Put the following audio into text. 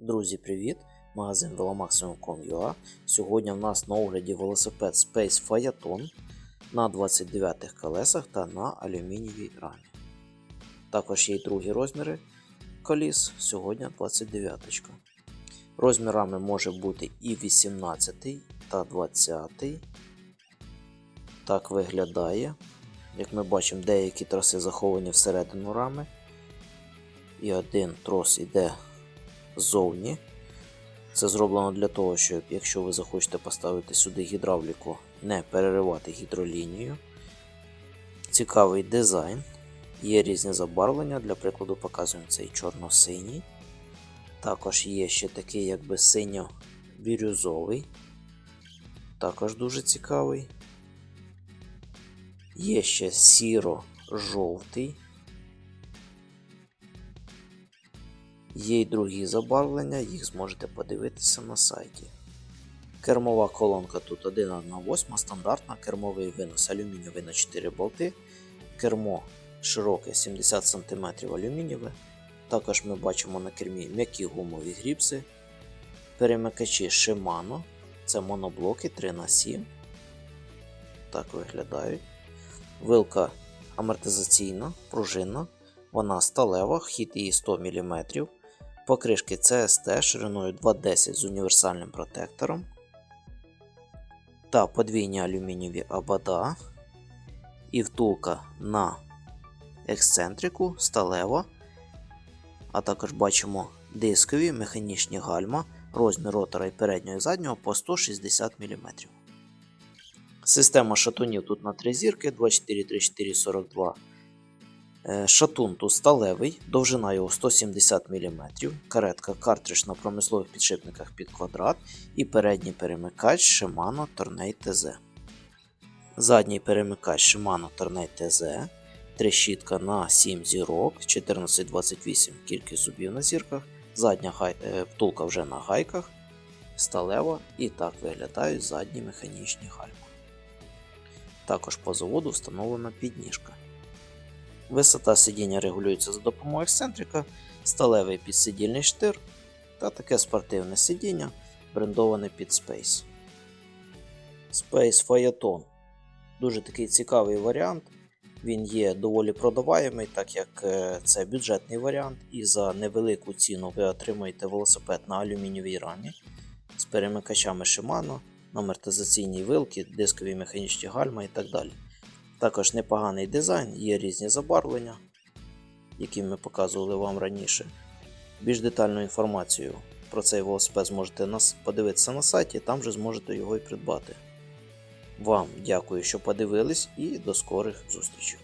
Друзі, привіт! Магазин velomaximum.com.ua Сьогодні в нас на огляді велосипед Space Phaeton на 29 колесах та на алюмінієвій рамі. Також є й другі розміри коліс, сьогодні 29. Розмір рами може бути і 18 та 20. Так виглядає. Як ми бачимо, деякі троси заховані всередину рами. І один трос іде ззовні. Це зроблено для того, щоб якщо ви захочете поставити сюди гідравліку, не переривати гідролінію. Цікавий дизайн. Є різні забарвлення, для прикладу, показуємо цей чорно-синій. Також є ще такий якби синьо-бірюзовий. Також дуже цікавий. Є ще сіро-жовтий. Є й другі забарвлення, їх зможете подивитися на сайті. Кермова колонка тут 1,8 стандартна, кермовий винос алюмінієвий на 4 болти. Кермо широке 70 см алюмінієве. Також ми бачимо на кермі м'які гумові гріпси. Перемикачі Shimano. Це моноблоки 3х7. Так виглядають. Вилка амортизаційна, пружинна. Вона сталева, хід її 100 мм. Покришки CST шириною 2,10 з універсальним протектором. Та подвійні алюмінієві абада. І втулка на ексцентрику сталева. А також бачимо дискові механічні гальма, розмір ротора і переднього і заднього по 160 мм. Система шатунів тут на 3 зірки 24, 34, 42. Шатун тут сталевий, довжина його 170 мм, каретка картридж на промислових підшипниках під квадрат і передній перемикач Shimano Tornei TZ. Задній перемикач Shimano Tornei TZ, трещітка на 7 зірок, 14-28 кількість зубів на зірках, задня гай... е, втулка вже на гайках, сталева і так виглядають задні механічні гальма. Також по заводу встановлена підніжка. Висота сидіння регулюється за допомогою ексцентрика, сталевий підсидільний штир та таке спортивне сидіння, брендоване під Space. Space Phaeton. Дуже такий цікавий варіант. Він є доволі продаваємий, так як е, це бюджетний варіант, і за невелику ціну ви отримуєте велосипед на алюмінієвій рамі з перемикачами Shimano, на вилки, дискові механічні гальма і так далі. Також непоганий дизайн, є різні забарвлення, які ми показували вам раніше. Більш детальну інформацію про цей велосипед зможете подивитися на сайті, там же зможете його і придбати. Вам дякую, що подивились, і до скорих зустрічей!